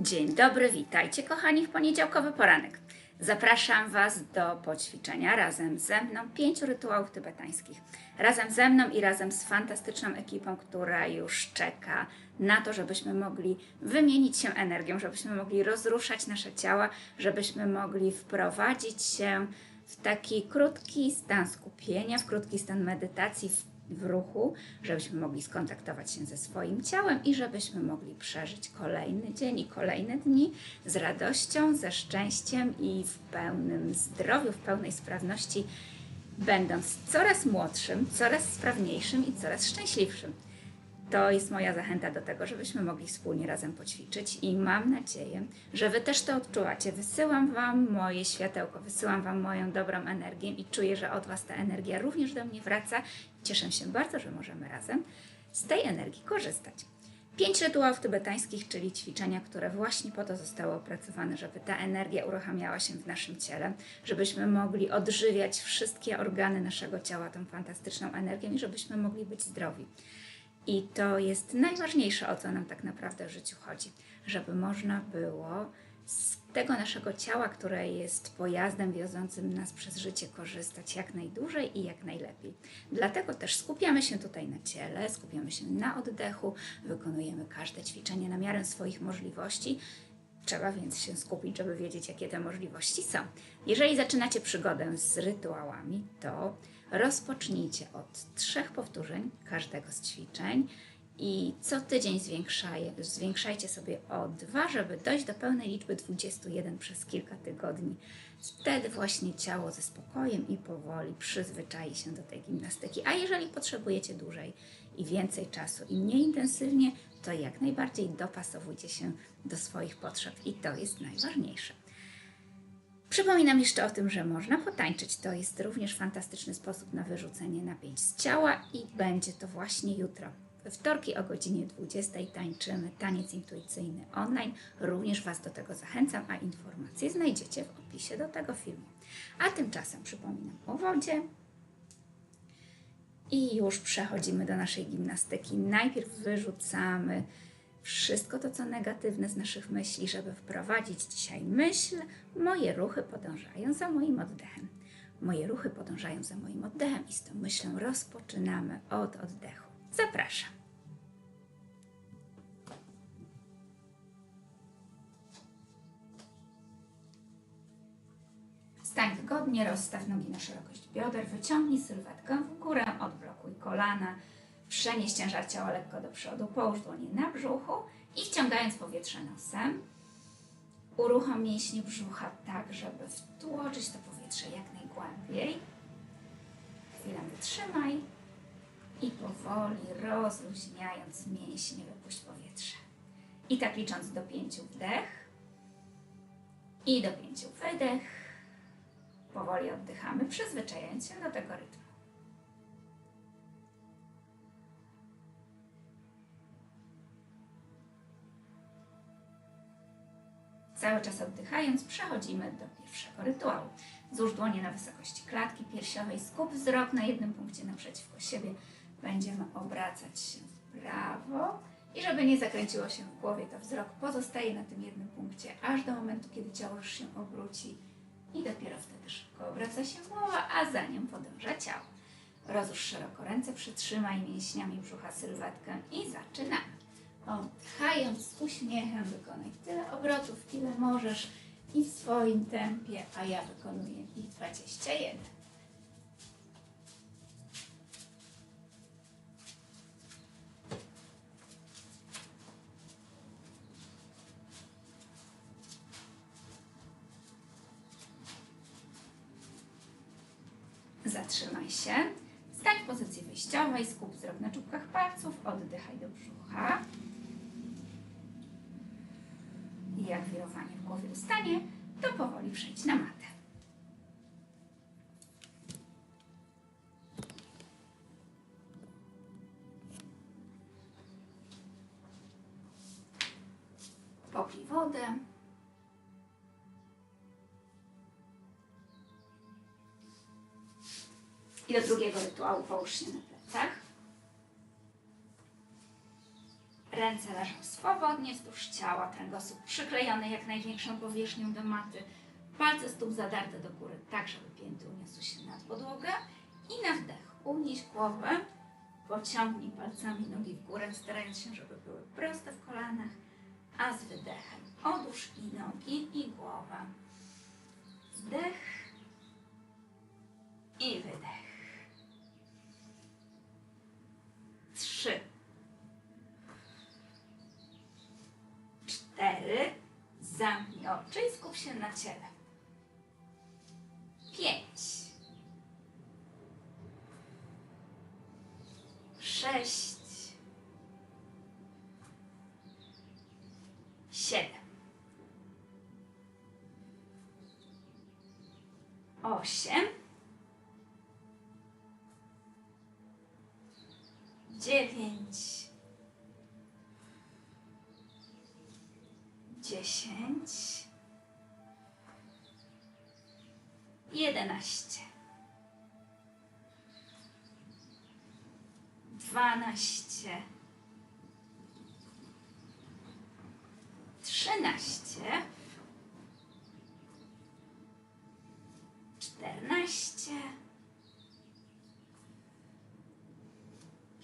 Dzień dobry, witajcie kochani w poniedziałkowy poranek. Zapraszam Was do poćwiczenia razem ze mną pięciu rytuałów tybetańskich. Razem ze mną i razem z fantastyczną ekipą, która już czeka na to, żebyśmy mogli wymienić się energią, żebyśmy mogli rozruszać nasze ciała, żebyśmy mogli wprowadzić się w taki krótki stan skupienia, w krótki stan medytacji, w w ruchu, żebyśmy mogli skontaktować się ze swoim ciałem i żebyśmy mogli przeżyć kolejny dzień i kolejne dni z radością, ze szczęściem i w pełnym zdrowiu, w pełnej sprawności, będąc coraz młodszym, coraz sprawniejszym i coraz szczęśliwszym. To jest moja zachęta do tego, żebyśmy mogli wspólnie razem poćwiczyć i mam nadzieję, że Wy też to odczuwacie. Wysyłam Wam moje światełko, wysyłam Wam moją dobrą energię i czuję, że od Was ta energia również do mnie wraca. Cieszę się bardzo, że możemy razem z tej energii korzystać. Pięć rytuałów tybetańskich, czyli ćwiczenia, które właśnie po to zostały opracowane, żeby ta energia uruchamiała się w naszym ciele, żebyśmy mogli odżywiać wszystkie organy naszego ciała tą fantastyczną energią i żebyśmy mogli być zdrowi. I to jest najważniejsze, o co nam tak naprawdę w życiu chodzi, żeby można było z tego naszego ciała, które jest pojazdem wiozącym nas przez życie, korzystać jak najdłużej i jak najlepiej. Dlatego też skupiamy się tutaj na ciele, skupiamy się na oddechu, wykonujemy każde ćwiczenie na miarę swoich możliwości. Trzeba więc się skupić, żeby wiedzieć, jakie te możliwości są. Jeżeli zaczynacie przygodę z rytuałami, to rozpocznijcie od trzech powtórzeń każdego z ćwiczeń i co tydzień zwiększaj, zwiększajcie sobie o dwa, żeby dojść do pełnej liczby 21 przez kilka tygodni. Wtedy właśnie ciało ze spokojem i powoli przyzwyczai się do tej gimnastyki. A jeżeli potrzebujecie dłużej i więcej czasu i mniej intensywnie, to jak najbardziej dopasowujcie się do swoich potrzeb i to jest najważniejsze. Przypominam jeszcze o tym, że można potańczyć. To jest również fantastyczny sposób na wyrzucenie napięć z ciała i będzie to właśnie jutro. We wtorki o godzinie 20 tańczymy taniec intuicyjny online. Również Was do tego zachęcam, a informacje znajdziecie w opisie do tego filmu. A tymczasem przypominam o wodzie. I już przechodzimy do naszej gimnastyki. Najpierw wyrzucamy wszystko to, co negatywne z naszych myśli, żeby wprowadzić dzisiaj myśl. Moje ruchy podążają za moim oddechem. Moje ruchy podążają za moim oddechem i z tą myślą rozpoczynamy od oddechu. Zapraszam. Stań wygodnie, rozstaw nogi na szerokość bioder, wyciągnij sylwetkę w górę, odblokuj kolana, przenieś ciężar ciała lekko do przodu, połóż dłonie na brzuchu i wciągając powietrze nosem, uruchom mięśnie brzucha tak, żeby wtłoczyć to powietrze jak najgłębiej. Chwilę wytrzymaj i powoli rozluźniając mięśnie wypuść powietrze. I tak licząc do pięciu wdech i do pięciu wydech. Powoli oddychamy, przyzwyczajając się do tego rytmu. Cały czas oddychając, przechodzimy do pierwszego rytuału. Złóż dłonie na wysokości klatki piersiowej, skup wzrok na jednym punkcie naprzeciwko siebie. Będziemy obracać się w prawo i żeby nie zakręciło się w głowie, to wzrok pozostaje na tym jednym punkcie, aż do momentu, kiedy ciało już się obróci i dopiero wtedy szybko obraca się głowa, a za nią podąża ciało. Rozłóż szeroko ręce, przytrzymaj mięśniami brzucha sylwetkę i zaczynamy. Oddychając z uśmiechem wykonaj tyle obrotów, ile możesz i w swoim tempie, a ja wykonuję ich 21. Zatrzymaj się. Stań w pozycji wyjściowej, skup wzrok na czubkach palców, oddychaj do brzucha. I jak wirowanie w głowie ustanie, to powoli przejdź na matę. I do drugiego rytuału połóż się na plecach. Ręce leżą swobodnie wzdłuż ciała, kręgosłup przyklejony jak największą powierzchnią do maty, palce stóp zadarte do góry, tak żeby pięty uniosły się nad podłogę i na wdech unieś głowę, pociągnij palcami nogi w górę, starając się, żeby były proste w kolanach, a z wydechem odłóż i nogi i głowę. Wdech i wydech. Cztery. Zamknij oczy i skup się na ciele. Pięć. Sześć. Siedem. Osiem. Dziewięć. Dziesięć. Jedenaście. Dwanaście. Trzynaście. Czternaście.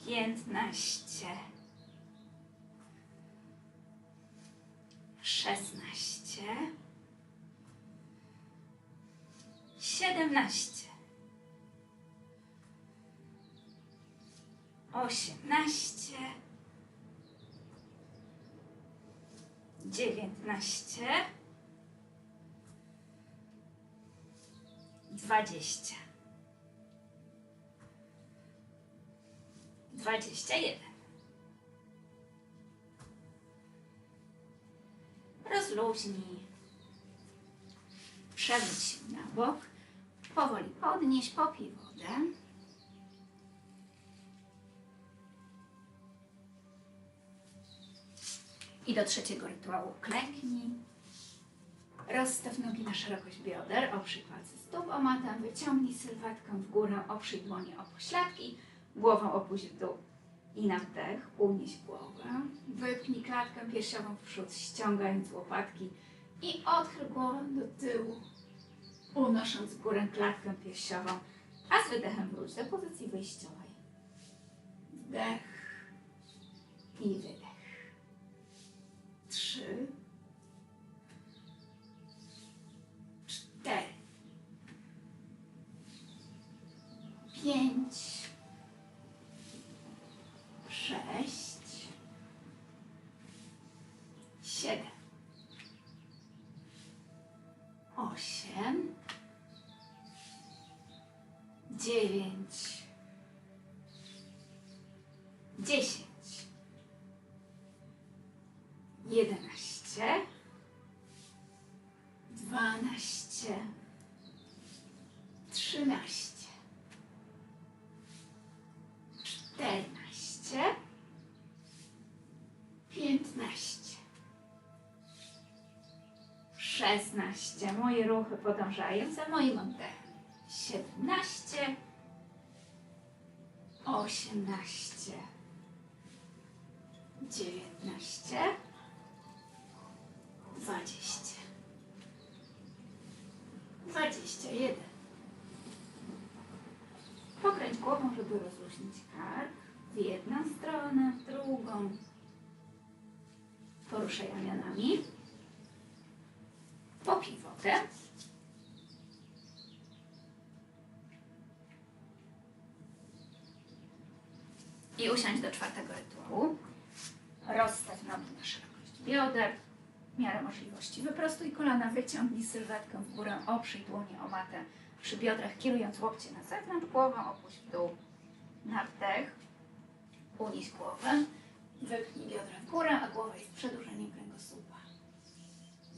Piętnaście. Siedemnaście. Osiemnaście. Dziewiętnaście. Dwadzieścia. Dwadzieścia jeden. Rozluźnij. Przewróć się na bok. Powoli podnieś, popij wodę. I do trzeciego rytuału klęknij. Rozstaw nogi na szerokość bioder, oprzyj palce stóp o matę, wyciągnij sylwetkę w górę, oprzyj dłonie o pośladki, głową opuść w dół. I na wdech unieś głowę, wypnij klatkę piersiową w przód, ściągając łopatki i odchyl głowę do tyłu, unosząc w górę klatkę piersiową, a z wydechem wróć do pozycji wyjściowej. Wdech i wydech. Trzy, cztery, pięć, sześć, siedem, osiem, dziewięć, dziesięć, jedenaście, dwanaście, trzynaście, czternaście, piętnaście, szesnaście. Moje ruchy podążają za moim oddechem. Siedemnaście, osiemnaście, dziewiętnaście, dwadzieścia, dwadzieścia jeden. Pokręć głową, żeby rozluźnić kark w jedną stronę, w drugą. Poruszaj ramionami. Popij wodę. I usiądź do czwartego rytuału. Rozstaw nogi na szerokość bioder. W miarę możliwości wyprostuj kolana, wyciągnij sylwetkę w górę, oprzyj dłonie o matę przy biodrach, kierując łokcie na zewnątrz, głowę opuść w dół. Na wdech, unieś głowę, wypnij biodra w górę, a głowa jest przedłużeniem kręgosłupa.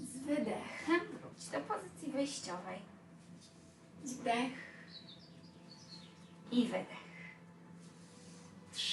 Z wydechem wróć do pozycji wyjściowej. Wdech i wydech.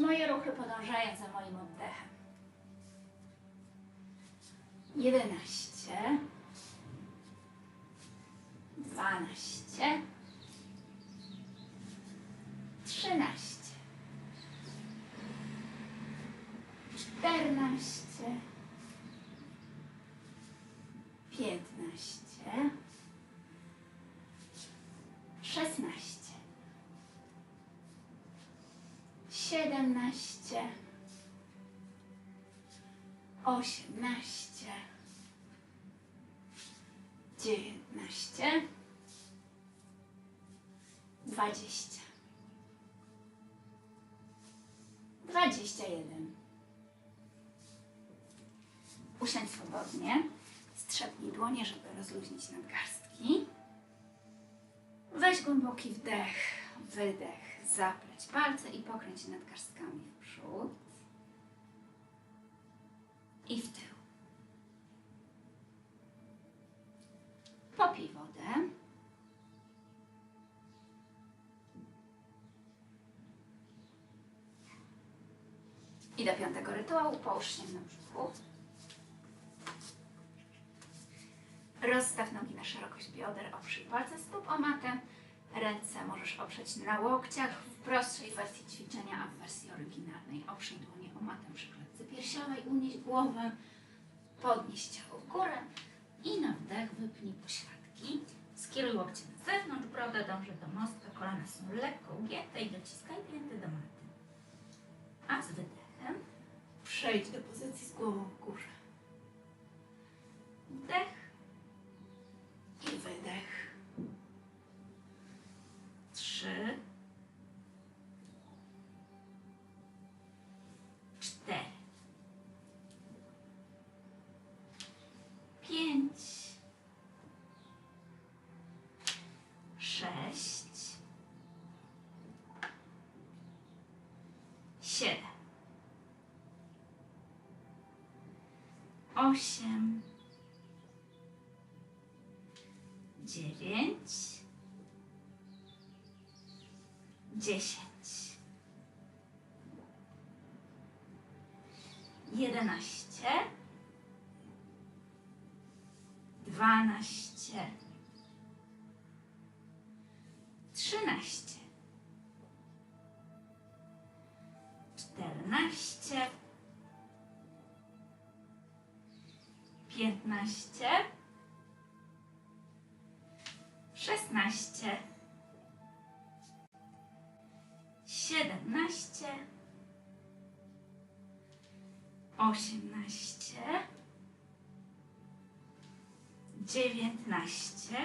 Moje ruchy podążają za moim oddechem. Jedenaście, dwanaście, trzynaście, czternaście, piętnaście, szesnaście, siedemnaście, osiemnaście, dziewiętnaście, dwadzieścia, dwadzieścia jeden. Usiądź swobodnie. Strzepnij dłonie, żeby rozluźnić nadgarstki. Weź głęboki wdech, wydech. Zapleć palce i pokręć nadgarstkami w przód i w tył. Popij wodę. I do piątego rytuału połóż się na brzuchu. Rozstaw nogi na szerokość bioder, oprzyj palce stóp o matę. Ręce możesz oprzeć na łokciach w prostszej wersji ćwiczenia, a w wersji oryginalnej oprzyj dłonie o matę przy klatce piersiowej, unieś głowę, podnieś ciało w górę i na wdech wypnij pośladki. Skieruj łokcie na zewnątrz, broda dąży do mostka, kolana są lekko ugięte i dociskaj pięty do maty. A z wydechem przejdź do pozycji z głową w górze. Wdech Siedem. Osiem. dziewięć, dziesięć, jedenaście, piętnaście. szesnaście, siedemnaście, osiemnaście, dziewiętnaście,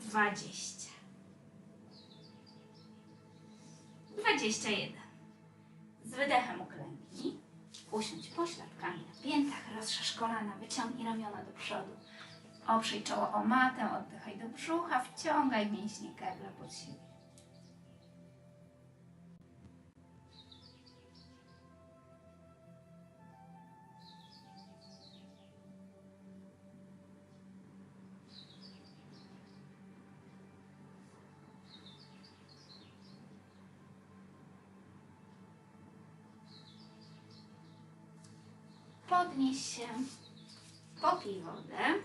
dwadzieścia, dwadzieścia jeden. Z wydechem uklęknij. Usiądź pośladkami na piętach, rozszerz kolana, wyciągnij ramiona do przodu. Oprzyj czoło o matę, oddychaj do brzucha, wciągaj mięśnie kegla pod siebie. Się, popij wodę.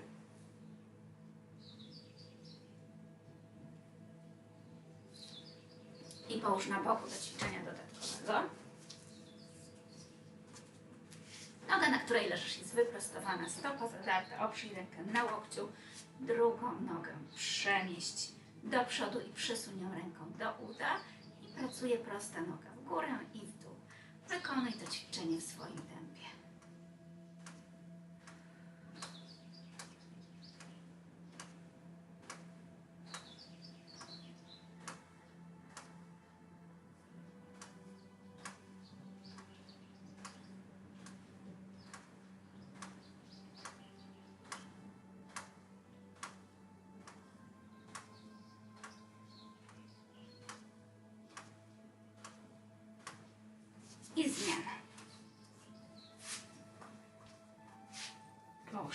i połóż na boku do ćwiczenia dodatkowego. Noga, na której leżysz, jest wyprostowana, stopa zadarta, oprzyj rękę na łokciu, drugą nogę przemieść do przodu i przysuń ją ręką do uda i pracuje prosta noga w górę i w dół. Wykonuj to ćwiczenie w swoim tempie.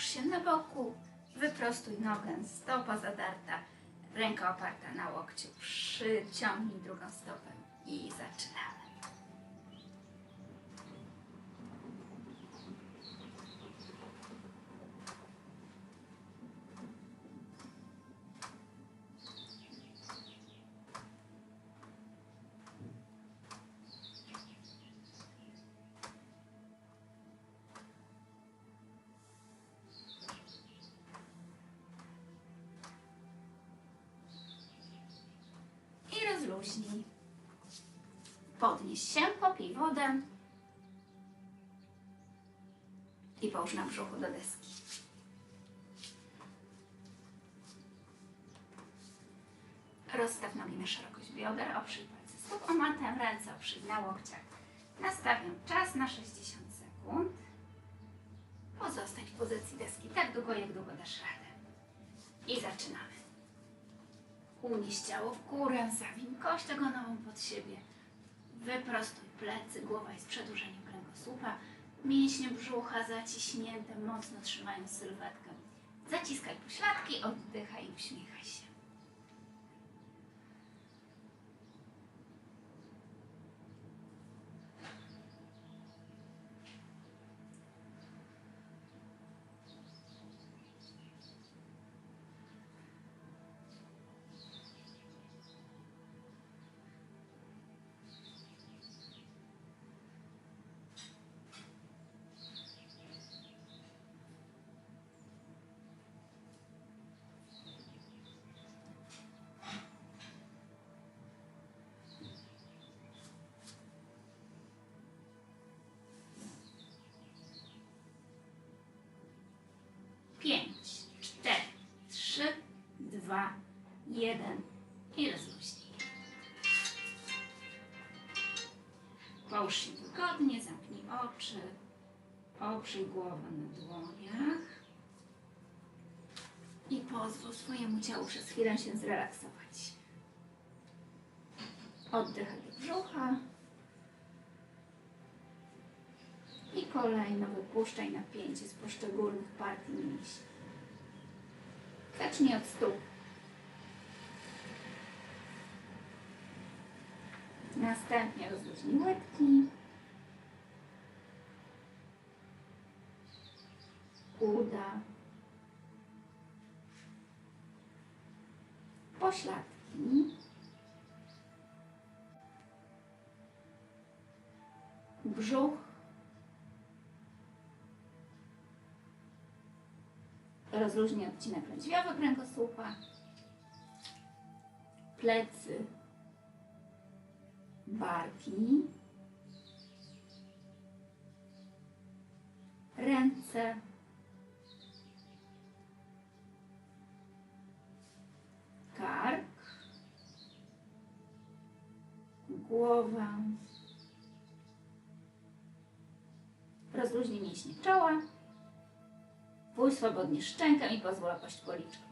Połóż się na boku, wyprostuj nogę, stopa zadarta, ręka oparta na łokciu. Przyciągnij drugą stopę i zaczynamy. I rozluźnij. Podnieś się, popij wodę i połóż na brzuchu do deski. Rozstaw nogi na szerokość bioder, oprzyj palce stóp o matę, ręce oprzyj na łokciach. Nastawiam czas na 60 sekund. Pozostań w pozycji deski tak długo, jak długo dasz radę. Unieś ciało w górę, zawiń kość ogonową pod siebie. Wyprostuj plecy, głowa jest przedłużeniem kręgosłupa. Mięśnie brzucha zaciśnięte, mocno trzymając sylwetkę. Zaciskaj pośladki, oddychaj i uśmiechaj się. Dwa, jeden i rozluźnij. Połóż się wygodnie, zamknij oczy, oprzyj głowę na dłoniach i pozwól swojemu ciału przez chwilę się zrelaksować. Oddechaj do brzucha i kolejno wypuszczaj napięcie z poszczególnych partii mięśni. Zacznij od stóp. Następnie rozluźnij łydki. Uda. Pośladki. Brzuch. Rozluźnij odcinek lędźwiowy kręgosłupa. Plecy barki, ręce, kark, głowa, rozluźnij mięśnie czoła, pójdź swobodnie szczękę i pozwól opaść policzką.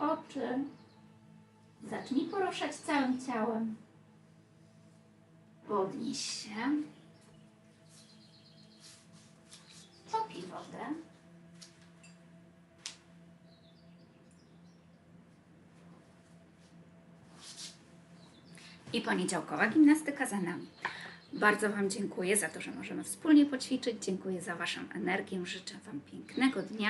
oczy. Zacznij poruszać całym ciałem. Podnieś się. Popij wodę. I poniedziałkowa gimnastyka za nami. Bardzo Wam dziękuję za to, że możemy wspólnie poćwiczyć. Dziękuję za Waszą energię. Życzę Wam pięknego dnia